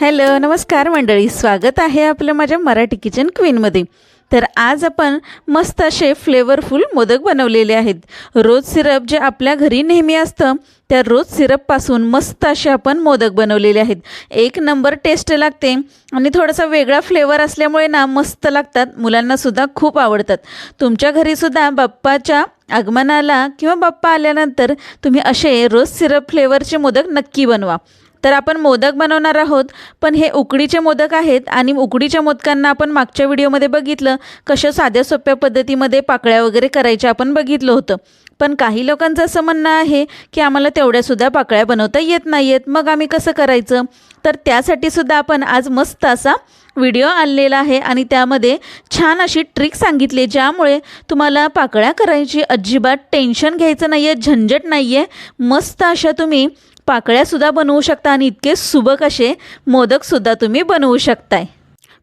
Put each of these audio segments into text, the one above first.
Hello नमस्कार मंडळी. स्वागत आहे आपलं माझ्या मराठी किचन क्वीनमध्ये तर आज आपण मस्त असे फ्लेवरफुल मोदक बनवलेले आहेत. रोज सिरप जे आपल्या घरी नेहमी असतं त्या रोज सिरपपासून मस्त असे आपण मोदक बनवलेले आहेत. एक नंबर टेस्ट लागते आणि थोडासा वेगळा फ्लेवर असल्यामुळे ना मस्त लागतात. मुलांनासुद्धा खूप आवडतात. तुमच्या घरीसुद्धा बाप्पाच्या आगमनाला किंवा बाप्पा आल्यानंतर तुम्ही असे रोज सिरप फ्लेवरचे मोदक नक्की बनवा. तर आपण मोदक बनवणार आहोत. पण हे उकडीचे मोदक आहेत आणि उकडीच्या मोदकांना आपण मागच्या व्हिडिओमध्ये बघितलं. कशा साध्या सोप्या पद्धतीमध्ये पाकळ्या वगैरे करायच्या आपण बघितलं होतं. पण काही लोकांचं असं म्हणणं आहे की आम्हाला तेवढ्यासुद्धा पाकळ्या बनवता येत नाही आहेत मग आम्ही कसं करायचं? तर त्यासाठी सुद्धा आपण आज मस्त असा व्हिडिओ आणलेला आहे आणि त्यामध्ये छान अशी ट्रिक सांगितली ज्यामुळे तुम्हाला पाकळ्या करायची अजिबात टेन्शन घ्यायचं नाही आहे झंझट नाही आहे मस्त अशा तुम्ही पाकळ्यासुद्धा बनवू शकता आणि इतके सुबक असे मोदकसुद्धा तुम्ही बनवू शकताय.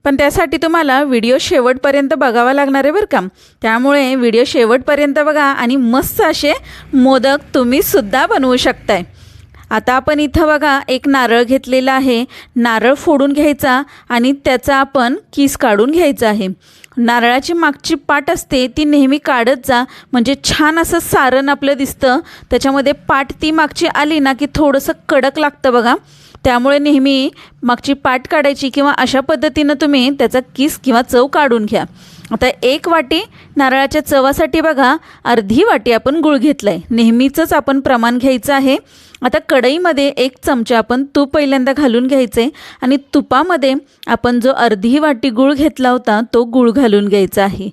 पण त्यासाठी तुम्हाला व्हिडिओ शेवटपर्यंत बघावा लागणार आहे बरं का. त्यामुळे व्हिडिओ शेवटपर्यंत बघा आणि मस्त असे मोदक तुम्ही सुद्धा बनवू शकताय. आता आपण इथं बघा एक नारळ घेतलेला आहे. नारळ फोडून घ्यायचा आणि त्याचा आपण किस काढून घ्यायचा आहे. नारळाची मागची पाट असते ती नेहमी काढत जा. म्हणजे छान असं सारण आपलं दिसतं. त्याच्यामध्ये पाट ती मागची आली ना की थोडंसं कडक लागतं बघा. त्यामुळे नेहमी मागची पाट काढायची किंवा अशा पद्धतीनं तुम्ही त्याचा किस किंवा चव काढून घ्या. आता एक वाटी नारळाच्या चवासाठी बघा अर्धी वाटी आपण गुळ घेतला आहे नेहमीचंच आपण प्रमाण घ्यायचं आहे. आता कढईमध्ये एक चमचा आपण तूप पहिल्यांदा घालून घ्यायचे आणि तुपामध्ये आपण जो अर्धी वाटी गूळ घेतला होता तो गूळ घालून घ्यायचा आहे.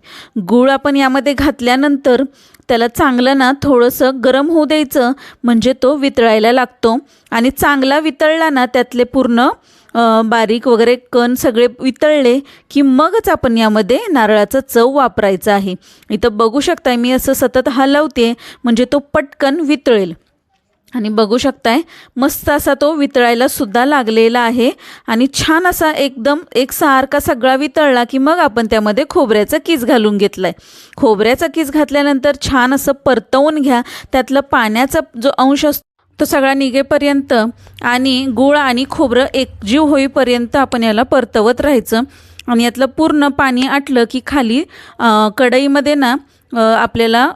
गूळ आपण यामध्ये घातल्यानंतर त्याला चांगलं ना थोडंसं गरम होऊ द्यायचं म्हणजे तो वितळायला लागतो. आणि चांगला वितळला ना त्यातले पूर्ण बारीक वगैरे कण सगळे वितळले की मगच आपण यामध्ये नारळाचं चव वापरायचं आहे. इथं बघू शकताय मी असं सतत हलवते म्हणजे तो पटकन वितळेल. आणि बघू शकताय मस्त असा तो वितळायला सुद्धा लागलेला आहे. आणि छान असा एकदम एक सारखा सगळा वितळला की मग आपण त्यामध्ये खोबऱ्याचा किस घालून घेतला आहे खोबऱ्याचा किस घातल्यानंतर छान असं परतवून घ्या. त्यातलं पाण्याचा जो अंश असतो तो सगळा निघेपर्यंत आणि गूळ आणि खोबरं एकजीव होईपर्यंत आपण याला परतवत राहायचं. आणि यातलं पूर्ण पाणी आटलं की खाली कढईमध्ये ना आपल्याला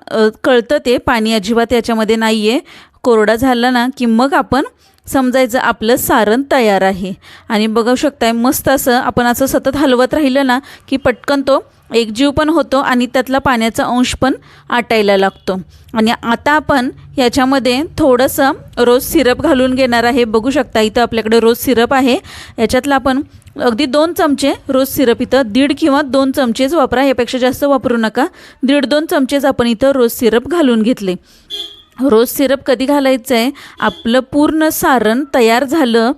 कळतं ते पाणी अजिबात याच्यामध्ये नाही आहे कोरडा झाला ना की मग आपण समजायचं आपलं सारण तयार आहे. आणि बघू शकताय मस्त असं आपण असं सतत हलवत राहिलं ना की पटकन तो एकजीव पण होतो आणि त्यातला पाण्याचा अंश पण आटायला लागतो. आणि आता आपण याच्यामध्ये थोडंसं रोज सिरप घालून घेणार आहे. बघू शकता इथं आपल्याकडे रोज सिरप आहे. याच्यातलं आपण अगदी दोन चमचे रोज सिरप इथं दीड किंवा दोन चमचेच वापरा यापेक्षा जास्त वापरू नका. दीड दोन चमचेच आपण इथं रोज सिरप घालून घेतले. रोज सिरप कधी घालायचं आहे आपलं पूर्ण सारण तयार झालं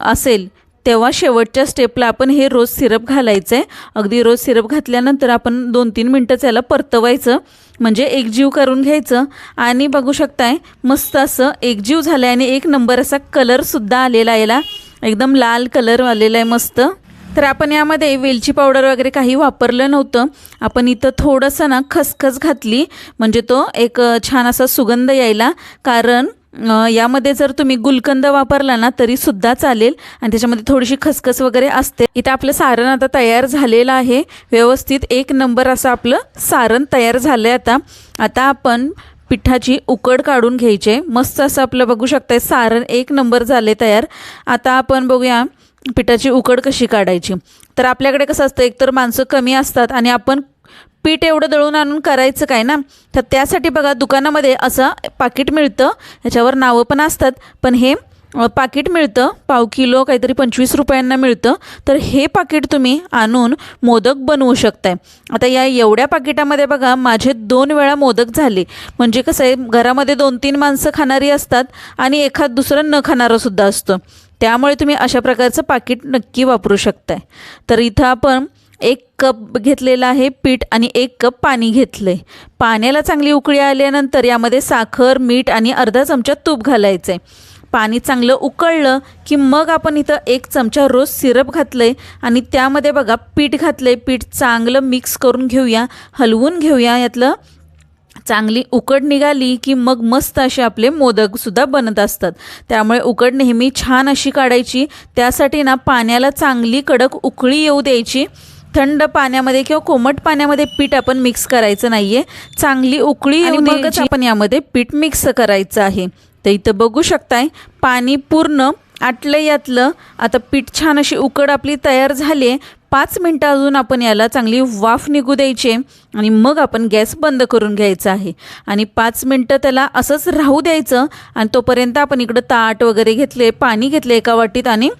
असेल तेव्हा शेवटच्या स्टेपला आपण हे रोज सिरप घालायचं आहे अगदी रोज सिरप घातल्यानंतर आपण दोन तीन मिनटंच याला परतवायचं म्हणजे एकजीव करून घ्यायचं. आणि बघू शकताय मस्त असं एकजीव झालं आहे आणि एक नंबर असा कलरसुद्धा आलेला याला. एकदम लाल कलर आलेला आहे मस्त. तर आपण यामध्ये वेलची पावडर वगैरे काही वापरलं नव्हतं. आपण इथं थोडंसं ना खसखस घातली. म्हणजे तो एक छान असा सुगंध यायला. कारण यामध्ये जर तुम्ही गुलकंद वापरला ना तरीसुद्धा चालेल. आणि त्याच्यामध्ये थोडीशी खसखस वगैरे असते. इथं आपलं सारण आता तयार झालेलं आहे. व्यवस्थित एक नंबर असं आपलं सारण तयार झालं आहे आता. आता आपण पिठाची उकड काढून घ्यायचे मस्त असं आपलं बघू शकताय सारण एक नंबर झाले तयार. आता आपण बघूया. पिठाची उकड कशी काढायची? तर आपल्याकडे कसं असतं एकतर माणसं कमी असतात आणि आपण पीठ एवढं दळून आणून करायचं काय ना? तर त्यासाठी बघा दुकानामध्ये असं पाकिट मिळतं ह्याच्यावर नावं पण असतात पण हे पाकिट मिळतं पाव किलो काहीतरी पंचवीस रुपयांना मिळतं. तर हे पाकिट तुम्ही आणून मोदक बनवू शकताय. आता या एवढ्या पाकिटामध्ये बघा माझे दोन वेळा मोदक झाले. म्हणजे कसं आहे घरामध्ये दोन तीन माणसं खाणारी असतात आणि एखाद दुसरं न खाणारंसुद्धा असतं. त्यामुळे तुम्ही अशा प्रकारचं पाकिट नक्की वापरू शकताय. तर इथं आपण एक कप घेतलेला आहे पीठ आणि एक कप पाणी घेतलं आहे पाण्याला चांगली उकळी आल्यानंतर यामध्ये साखर मीठ आणि अर्धा चमचा तूप घालायचं आहे पाणी चांगलं उकळलं की मग आपण इथं एक चमचा रोज सिरप घातलं आहे आणि त्यामध्ये बघा पीठ घातलं आहे पीठ चांगलं मिक्स करून घेऊया हलवून घेऊया. यातलं चांगली उकड निघाली की मग मस्त असे आपले मोदकसुद्धा बनत असतात. त्यामुळे उकड नेहमी छान अशी काढायची. त्यासाठी ना पाण्याला चांगली कडक उकळी येऊ द्यायची. थंड पाण्यामध्ये किंवा कोमट पाण्यामध्ये पीठ आपण मिक्स करायचं नाही आहे चांगली उकळी येऊ मगच आपण यामध्ये पीठ मिक्स करायचं आहे. तर इथं बघू शकताय पाणी पूर्ण आटलं यातलं. आता पीठ छान अशी उकड आपली तयार झाली आहे पाच मिनटं अजून आपण याला चांगली वाफ निघू द्यायची आणि मग आपण गॅस बंद करून घ्यायचा आहे. आणि पाच मिनटं त्याला असंच राहू द्यायचं आणि तोपर्यंत आपण इकडं ताट वगैरे घेतले पाणी घेतले एका वाटीत आणि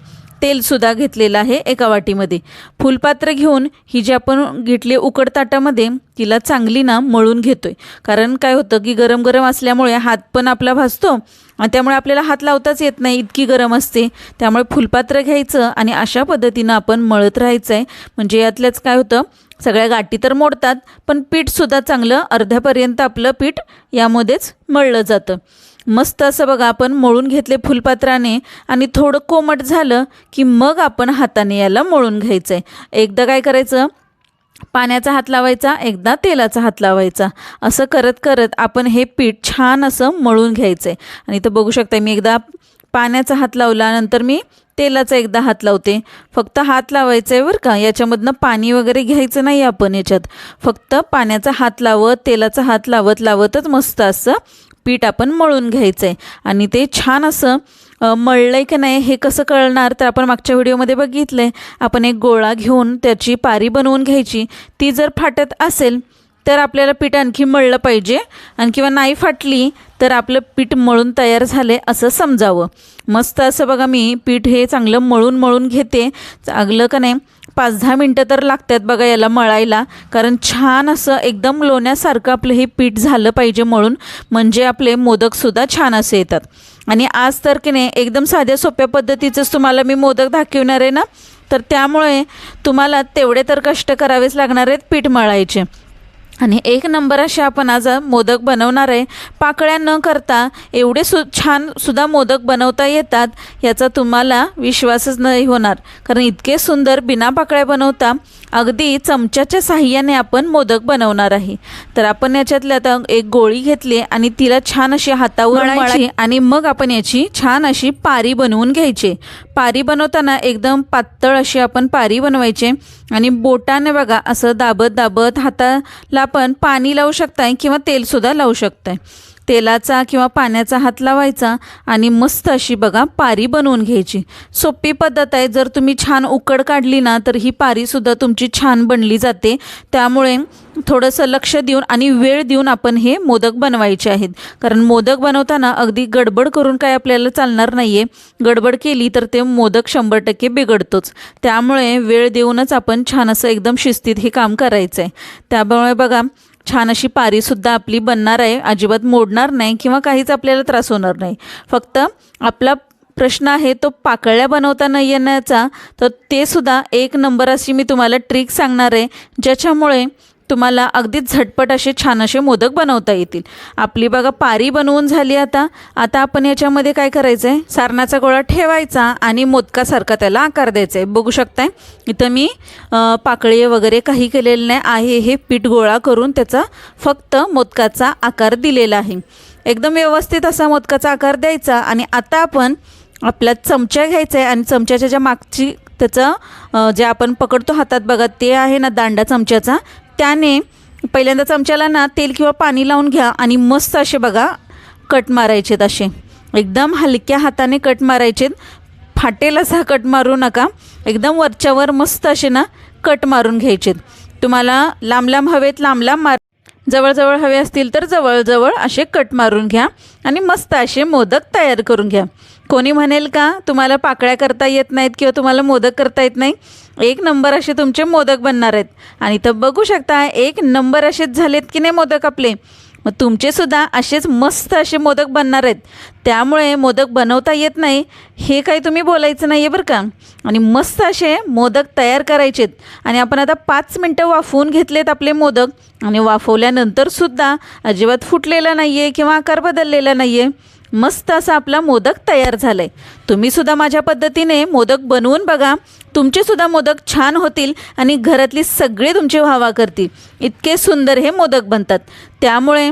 तेलसुद्धा घेतलेलं आहे एका वाटीमध्ये. फुलपात्र घेऊन ही जी आपण घेतली उकड ताटामध्ये तिला चांगली ना मळून घेतोय. कारण काय होतं की गरम गरम असल्यामुळे हात पण आपला भाजतो आणि त्यामुळे आपल्याला हात लावताच येत नाही इतकी गरम असते. त्यामुळे फुलपात्र घ्यायचं आणि अशा पद्धतीनं आपण मळत राहायचं आहे म्हणजे यातल्याच काय होतं सगळ्या गाठी तर मोडतात पण पीठसुद्धा चांगलं अर्ध्यापर्यंत आपलं पीठ यामध्येच मळलं जातं. मस्त असं बघा आपण मळून घेतले फुलपात्राने आणि थोडं कोमट झालं की मग आपण हाताने याला मळून घ्यायचं आहे एकदा काय करायचं? पाण्याचा हात लावायचा एकदा तेलाचा हात लावायचा. असं करत करत आपण हे पीठ छान असं मळून घ्यायचं आहे आणि इथं बघू शकता मी एकदा पाण्याचा हात लावला नंतर मी तेलाचा एकदा हात लावते. फक्त हात लावायचा आहे बरं का याच्यामधनं पाणी वगैरे घ्यायचं नाही आपण याच्यात. फक्त पाण्याचा हात लावत तेलाचा हात लावत लावतच मस्त असं पीठ आपण मळून घ्यायचं आहे आणि ते छान असं मळलं आहे की नाही हे कसं कळणार तर आपण मागच्या व्हिडिओमध्ये बघितलं आहे आपण एक गोळा घेऊन त्याची पारी बनवून घ्यायची. ती जर फाटत असेल तर आपल्याला पीठ आणखी मळलं पाहिजे. आणि किंवा नाही फाटली तर आपलं पीठ मळून तयार झाले असं समजावं. मस्त असं बघा मी पीठ हे चांगलं मळून मळून घेते. चांगलं का नाही पाच दहा मिनटं तर लागतात बघा याला मळायला. कारण छान असं एकदम लोण्यासारखं आपलं हे पीठ झालं पाहिजे मळून म्हणजे आपले मोदकसुद्धा छान असे येतात. आणि आज तर की नाही एकदम साध्या सोप्या पद्धतीचंच तुम्हाला मी मोदक दाखवणार आहे ना? तर त्यामुळे तुम्हाला तेवढे तर कष्ट करावेच लागणार आहेत पीठ मळायचे. आणि एक नंबर असे आपण आज मोदक बनवणार आहे. पाकळ्या न करता एवढे सु छान सुद्धा मोदक बनवता येतात याचा तुम्हाला विश्वासच नाही होणार. कारण इतके सुंदर बिना पाकळ्या बनवता अगदी चमच्याच्या साह्याने आपण मोदक बनवणार आहे. तर आपण याच्यातले आता एक गोळी घेतली आणि तिला छान अशी हातावर मळायची. आणि मग आपण याची छान अशी पारी बनवून घ्यायची. पारी बनवताना एकदम पातळ अशी आपण पारी बनवायची आणि बोटाने बघा असं दाबत दाबत हाताला आपण पाणी लावू शकताय किंवा तेलसुद्धा लावू शकताय. तेलाचा किंवा पाण्याचा हात लावायचा आणि मस्त अशी बघा पारी बनवून घ्यायची. सोपी पद्धत आहे. जर तुम्ही छान उकड काढली ना तर ही पारीसुद्धा तुमची छान बनली जाते. त्यामुळे थोडंसं लक्ष देऊन आणि वेळ देऊन आपण हे मोदक बनवायचे आहेत. कारण मोदक बनवताना अगदी गडबड करून काय आपल्याला चालणार नाही आहे गडबड केली तर ते मोदक शंभर टक्के बिघडतोच. त्यामुळे वेळ देऊनच आपण छान असं एकदम शिस्तीत हे काम करायचं आहे त्यामुळे बघा छान अशी पारीसुद्धा आपली बनणार आहे. अजिबात मोडणार नाही किंवा काहीच आपल्याला त्रास होणार नाही. फक्त आपला प्रश्न आहे तो पाकळ्या बनवता न येण्याचा. तर ते सुद्धा एक नंबर अशी मी तुम्हाला ट्रिक सांगणार आहे. ज्याच्यामुळे तुम्हाला अगदीच झटपट असे छान असे मोदक बनवता येतील. आपली बघा पारी बनवून झाली आता. आता आपण याच्यामध्ये काय करायचं आहे सारणाचा गोळा ठेवायचा आणि मोदकासारखा त्याला आकार द्यायचा आहे बघू शकताय? इथं मी पाकळी वगैरे काही केलेलं नाही. आहे हे पीठ गोळा करून त्याचा फक्त मोदकाचा आकार दिलेला आहे. एकदम व्यवस्थित असा मोदकाचा आकार द्यायचा आणि आता आपण आपल्या चमचा घ्यायचा आहे आणि चमच्याच्या ज्या मागची त्याचं जे आपण पकडतो हातात बघा ते आहे ना दांडा चमच्याचा. त्याने पहिल्यांदा चमच्याला ना तेल किंवा पाणी लावून घ्या आणि मस्त असे बघा कट मारायचेत असे. एकदम हलक्या हाताने कट मारायचेत. फाटेल असा कट मारू नका. एकदम वरच्यावर मस्त असे ना कट मारून घ्यायचेत. तुम्हाला लांब लांब हवेत लांब लांब मार जवळजवळ हवे असतील तर जवळजवळ असे कट मारून घ्या आणि मस्त असे मोदक तयार करून घ्या. कोणी म्हणेल का तुम्हाला पाकळ्या करता येत नाहीत किंवा तुम्हाला मोदक करता येत नाही? एक नंबर असे तुमचे मोदक बनणार आहेत. आणि तर बघू शकता एक नंबर असेच झालेत की नाही मोदक आपले? मग तुमचेसुद्धा असेच मस्त असे मोदक बनणार आहेत. त्यामुळे मोदक बनवता येत नाही हे काही तुम्ही बोलायचं नाही आहे बरं का? आणि मस्त असे मोदक तयार करायचेत आणि आपण आता पाच मिनटं वाफवून घेतलेत आपले मोदक. आणि वाफवल्यानंतरसुद्धा अजिबात फुटलेला नाही आहे किंवा आकार बदललेला नाही आहे मस्त असा आपला मोदक तयार झाला आहे तुम्हीसुद्धा माझ्या पद्धतीने मोदक बनवून बघा. तुमचेसुद्धा मोदक छान होतील आणि घरातली सगळे तुमची व्हावा करतील. इतके सुंदर हे मोदक बनतात. त्यामुळे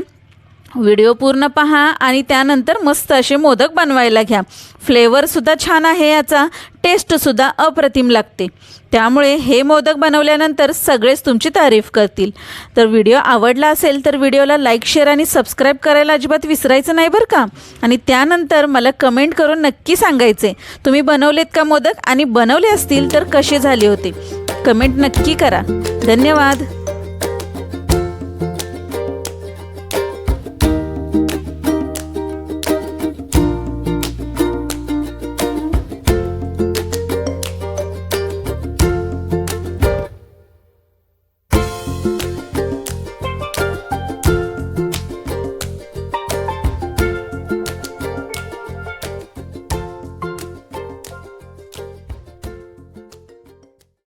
व्हिडिओ पूर्ण पहा आणि त्यानंतर मस्त असे मोदक बनवायला घ्या. फ्लेवरसुद्धा छान आहे याचा. टेस्टसुद्धा अप्रतिम लागते. त्यामुळे हे मोदक बनवल्यानंतर सगळेच तुमची तारीफ करतील. तर व्हिडिओ आवडला असेल तर व्हिडिओला लाईक शेअर आणि सबस्क्राईब करायला अजिबात विसरायचं नाही बरं का? आणि त्यानंतर मला कमेंट करून नक्की सांगायचे तुम्ही बनवलेत का मोदक? आणि बनवले असतील तर कसे झाले होते? कमेंट नक्की करा. धन्यवाद.